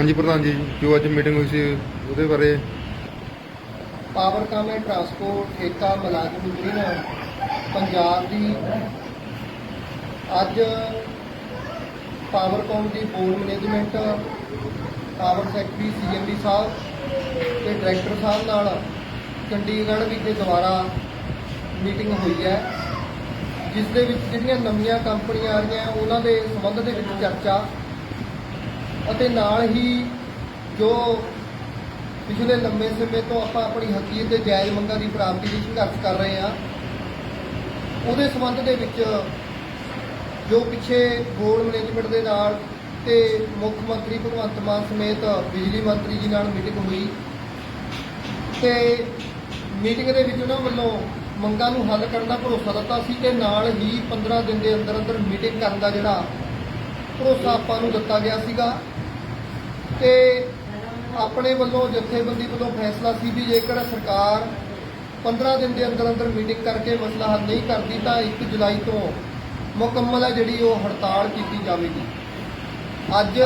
ਹਾਂਜੀ ਪ੍ਰਧਾਨ ਜੀ, ਜੋ ਅੱਜ ਮੀਟਿੰਗ ਹੋਈ ਸੀ ਉਹਦੇ ਬਾਰੇ ਪਾਵਰਕਾਮ ਐਂਡ ਟਰਾਂਸਪੋਰਟ ਠੇਕਾ ਮੁਲਾਜ਼ਮ ਯੂਨੀਅਨ ਪੰਜਾਬ ਦੀ ਅੱਜ ਪਾਵਰਕਾਮ ਦੀ board management, power secretary CMD ਸਾਹਿਬ ਤੇ ਡਾਇਰੈਕਟਰ ਸਾਹਿਬ ਨਾਲ ਚੰਡੀਗੜ੍ਹ ਵਿਖੇ ਦੁਬਾਰਾ ਮੀਟਿੰਗ ਹੋਈ ਹੈ, ਜਿਸ ਦੇ ਵਿੱਚ ਜਿਹੜੀਆਂ ਨਵੀਆਂ ਕੰਪਨੀਆਂ ਆ ਰਹੀਆਂ, ਉਹਨਾਂ ਦੇ ਸੰਬੰਧ ਦੇ ਵਿੱਚ ਚਰਚਾ ਅਤੇ ਨਾਲ ਹੀ ਜੋ ਪਿਛਲੇ ਲੰਬੇ ਸਮੇਂ ਤੋਂ ਆਪਾਂ ਆਪਣੀ ਹਕੀਕਤ ਦੇ ਜਾਇਜ਼ ਮੰਗਾਂ ਦੀ ਪ੍ਰਾਪਤੀ ਲਈ ਸੰਘਰਸ਼ ਕਰ ਰਹੇ ਹਾਂ, ਉਹਦੇ ਸੰਬੰਧ ਦੇ ਵਿੱਚ ਜੋ ਪਿੱਛੇ ਬੋਰਡ ਮੈਨੇਜਮੈਂਟ ਦੇ ਨਾਲ ਤੇ ਮੁੱਖ ਮੰਤਰੀ ਭਗਵੰਤ ਮਾਨ ਸਮੇਤ ਬਿਜਲੀ ਮੰਤਰੀ ਜੀ ਨਾਲ ਮੀਟਿੰਗ ਹੋਈ ਤੇ ਮੀਟਿੰਗ ਦੇ ਵਿੱਚ ਉਹਨਾਂ ਵੱਲੋਂ ਮੰਗਾਂ ਨੂੰ ਹੱਲ ਕਰਨ ਦਾ ਭਰੋਸਾ ਦਿੱਤਾ ਸੀ ਤੇ ਨਾਲ ਹੀ 15 ਦਿਨ ਦੇ ਅੰਦਰ ਅੰਦਰ ਮੀਟਿੰਗ ਕਰਨ ਦਾ ਜਿਹੜਾ ਭਰੋਸਾ ਆਪਾਂ ਨੂੰ ਦਿੱਤਾ ਗਿਆ ਸੀਗਾ ਤੇ ਆਪਣੇ ਵੱਲੋਂ, ਜਥੇਬੰਦੀ ਵੱਲੋਂ ਫੈਸਲਾ ਸੀ ਵੀ ਜੇਕਰ ਸਰਕਾਰ 15 ਦਿਨ ਦੇ ਅੰਦਰ ਅੰਦਰ ਮੀਟਿੰਗ ਕਰਕੇ ਮਸਲਾ ਹੱਲ ਨਹੀਂ ਕਰਦੀ ਤਾਂ 1 ਜੁਲਾਈ ਤੋਂ ਮੁਕੰਮਲ ਹੈ ਜਿਹੜੀ ਉਹ ਹੜਤਾਲ ਕੀਤੀ ਜਾਵੇਗੀ। ਅੱਜ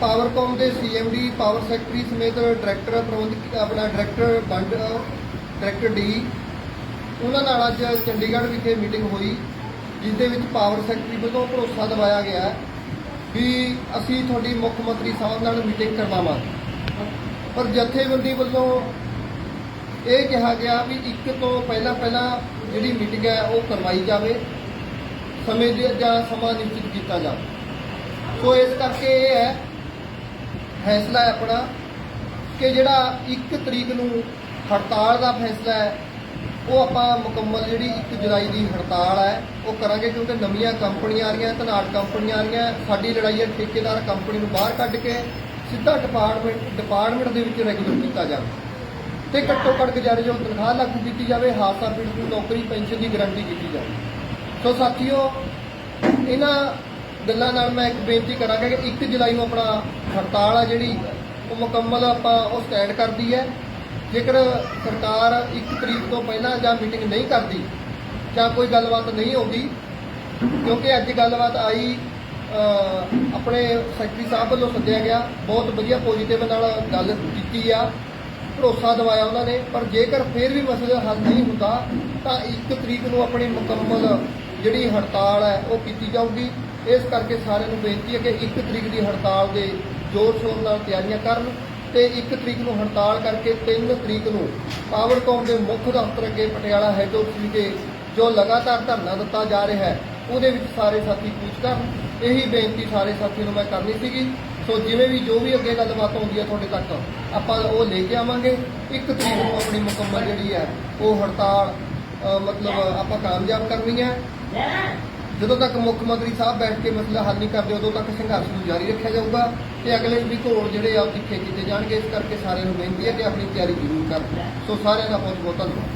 ਪਾਵਰਕੌਮ ਦੇ ਸੀਐਮਡੀ ਪਾਵਰ ਸੈਕਟਰੀ ਸਮੇਤ ਡਾਇਰੈਕਟਰ ਪ੍ਰਬੰਧਕ, ਆਪਣਾ ਡਾਇਰੈਕਟਰ ਬੰਡ ਡਾਇਰੈਕਟਰ ਡੀ, ਉਹਨਾਂ ਨਾਲ ਅੱਜ ਚੰਡੀਗੜ੍ਹ ਵਿਖੇ ਮੀਟਿੰਗ ਹੋਈ। ਜਿਸ ਦੇ ਵਿੱਚ ਪਾਵਰ ਸੈਕਟਰੀ ਵੱਲੋਂ ਭਰੋਸਾ ਦਿਵਾਇਆ ਗਿਆ ਹੈ ਵੀ ਅਸੀਂ ਤੁਹਾਡੀ ਮੁੱਖ ਮੰਤਰੀ ਸਾਹਿਬ ਨਾਲ ਮੀਟਿੰਗ ਕਰਵਾਵਾਂਗੇ। ਪਰ ਜਥੇਬੰਦੀ ਵੱਲੋਂ ਇਹ ਕਿਹਾ ਗਿਆ ਵੀ ਇੱਕ ਤੋਂ ਪਹਿਲਾਂ ਪਹਿਲਾਂ ਜਿਹੜੀ ਮੀਟਿੰਗ ਹੈ ਉਹ ਕਰਵਾਈ ਜਾਵੇ, ਸਮੇਂ ਦੇ ਜਾਂ ਸਮਾਂ ਨਿਸ਼ਚਿਤ ਕੀਤਾ ਜਾਵੇ। ਸੋ ਇਸ ਕਰਕੇ ਇਹ ਹੈ, ਫੈਸਲਾ ਹੈ ਆਪਣਾ ਕਿ ਜਿਹੜਾ 1 ਤਰੀਕ ਨੂੰ ਹੜਤਾਲ ਦਾ ਫੈਸਲਾ ਹੈ ਉਹ ਆਪਾਂ ਮੁਕੰਮਲ ਜਿਹੜੀ 1 ਜੁਲਾਈ ਦੀ ਹੜਤਾਲ ਹੈ, ਉਹ ਕਰਾਂਗੇ ਕਿਉਂਕਿ ਨਵੀਆਂ ਕੰਪਨੀਆਂ ਆ ਰਹੀਆਂ, ਧਨਾੜ ਕੰਪਨੀਆਂ ਆ ਰਹੀਆਂ, ਸਾਡੀ ਲੜਾਈ ਹੈ ਠੇਕੇਦਾਰ ਕੰਪਨੀ ਨੂੰ ਬਾਹਰ ਕੱਢ ਕੇ ਸਿੱਧਾ ਡਿਪਾਰਟਮੈਂਟ ਡਿਪਾਰਟਮੈਂਟ ਦੇ ਵਿੱਚ ਰੈਗੂਲਰ ਕੀਤਾ ਜਾਵੇ। ਤੇ ਘੱਟੋ ਘੱਟ ਗੁਜ਼ਾਰਿਸ਼ਯੋਗ ਤਨਖਾਹ ਲਾਗੂ ਕੀਤੀ ਜਾਵੇ ਹਾਦਸਾ ਪੀੜਤ ਨੂੰ ਨੌਕਰੀ, ਪੈਨਸ਼ਨ ਦੀ ਗਾਰੰਟੀ ਕੀਤੀ ਜਾਵੇ। ਸੋ ਸਾਥੀਓ, ਇਹਨਾਂ ਗੱਲਾਂ ਨਾਲ ਮੈਂ ਇੱਕ ਬੇਨਤੀ ਕਰਾਂਗਾ ਕਿ 1 ਜੁਲਾਈ ਨੂੰ ਆਪਣਾ ਹੜਤਾਲ ਆ ਜਿਹੜੀ, ਉਹ ਮੁਕੰਮਲ ਆਪਾਂ ਉਹ ਸਟੈਂਡ ਕਰਦੀ ਹੈ। ਜੇਕਰ ਸਰਕਾਰ 1 ਤਰੀਕ ਤੋਂ ਪਹਿਲਾਂ ਜਾਂ ਮੀਟਿੰਗ ਨਹੀਂ ਕਰਦੀ, ਜਾਂ ਕੋਈ ਗੱਲਬਾਤ ਨਹੀਂ ਆਉਂਦੀ, ਕਿਉਂਕਿ ਅੱਜ ਗੱਲਬਾਤ ਆਈ ਆਪਣੇ ਸੈਕਟਰੀ ਸਾਹਿਬ ਵੱਲੋਂ ਸੱਦਿਆ ਗਿਆ, ਬਹੁਤ ਵਧੀਆ ਪੋਜੀਟਿਵ ਨਾਲ ਗੱਲ ਕੀਤੀ ਆ, ਭਰੋਸਾ ਦਿਵਾਇਆ ਉਹਨਾਂ ਨੇ, ਪਰ ਜੇਕਰ ਫਿਰ ਵੀ ਮਸਲਾ ਹੱਲ ਨਹੀਂ ਹੁੰਦਾ, ਤਾਂ 1 ਤਰੀਕ ਨੂੰ ਆਪਣੀ ਮੁਕੰਮਲ ਜਿਹੜੀ ਹੜਤਾਲ ਹੈ, ਉਹ ਕੀਤੀ ਜਾਊਗੀ। ਇਸ ਕਰਕੇ ਸਾਰਿਆਂ ਨੂੰ ਬੇਨਤੀ ਹੈ ਕਿ 1 ਤਰੀਕ ਦੀ ਹੜਤਾਲ ਦੇ ਜ਼ੋਰ ਸ਼ੋਰ ਨਾਲ ਤਿਆਰੀਆਂ ਕਰਨ ਤੇ 1 ਤਰੀਕ ਨੂੰ ਹੜਤਾਲ ਕਰਕੇ 3 ਤਰੀਕ ਨੂੰ ਪਾਵਰਕਾਮ ਦੇ ਮੁੱਖ ਦਫ਼ਤਰ ਅੱਗੇ ਪਟਿਆਲਾ ਹੈੱਡ ਆਫਿਸ ਵਿਖੇ ਜੋ ਲਗਾਤਾਰ ਧਰਨਾ ਦਿੱਤਾ ਜਾ ਰਿਹਾ ਹੈ, ਉਹਦੇ ਵਿੱਚ ਸਾਰੇ ਸਾਥੀ ਕੂਚ ਕਰਨ। ਇਹੀ ਬੇਨਤੀ ਸਾਰੇ ਸਾਥੀਆਂ ਨੂੰ ਮੈਂ ਕਰਨੀ ਸੀਗੀ। ਸੋ ਜਿਵੇਂ ਵੀ ਜੋ ਵੀ ਅੱਗੇ ਗੱਲਬਾਤ ਆਉਂਦੀ ਹੈ ਤੁਹਾਡੇ ਤੱਕ, ਆਪਾਂ ਉਹ ਲੈ ਕੇ ਆਵਾਂਗੇ। 1 ਤਰੀਕ ਨੂੰ ਆਪਣੀ ਮੁਕੰਮਲ ਜਿਹੜੀ ਹੈ, ਉਹ ਹੜਤਾਲ ਮਤਲਬ ਆਪਾਂ ਕਾਮਯਾਬ ਕਰਨੀ ਹੈ। ਜਦੋਂ ਤੱਕ ਮੁੱਖ ਮੰਤਰੀ ਸਾਹਿਬ ਬੈਠ ਕੇ ਮਸਲਾ ਹੱਲ ਨਹੀਂ ਕਰਦੇ, ਉਦੋਂ ਤੱਕ ਸੰਘਰਸ਼ ਨੂੰ ਜਾਰੀ ਰੱਖਿਆ ਜਾਊਗਾ ਤੇ ਅਗਲੇ ਵੀ ਘੋੜ ਜਿਹੜੇ ਆ ਤਿੱਖੇ ਕੀਤੇ ਜਾਣਗੇ, ਇਸ ਕਰਕੇ ਸਾਰਿਆਂ ਨੂੰ ਬੇਨਤੀ ਹੈ ਕਿ ਆਪਣੀ ਤਿਆਰੀ ਜ਼ਰੂਰ ਕਰਨ। ਸੋ ਸਾਰਿਆਂ ਦਾ ਬਹੁਤ ਬਹੁਤ ਧੰਨਵਾਦ।